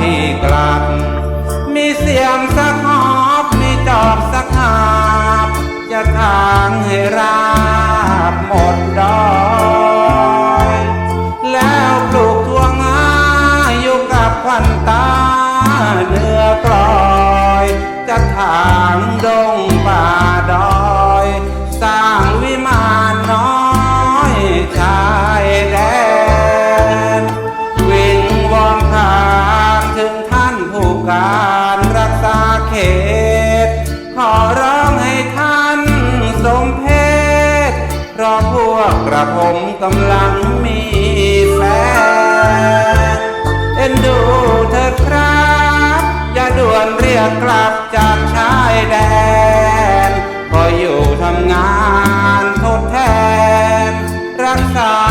พี่กลับ มีเสียงสักหอบมีจอบสักหาบ จะทางให้ราบหมดดอย แล้วปลูกทวงอาอยู่กับควันตาเนื้อกลอย จะทางดย เขต ขอร้องให้ท่านสมเพศ เพราะพวกกระผมกำลังมีแฟน เอ็นดูเถิดครับ อย่าด่วนเรียกกลับจากชายแดนก็อยู่ทำงานทดแทนรักษาชาย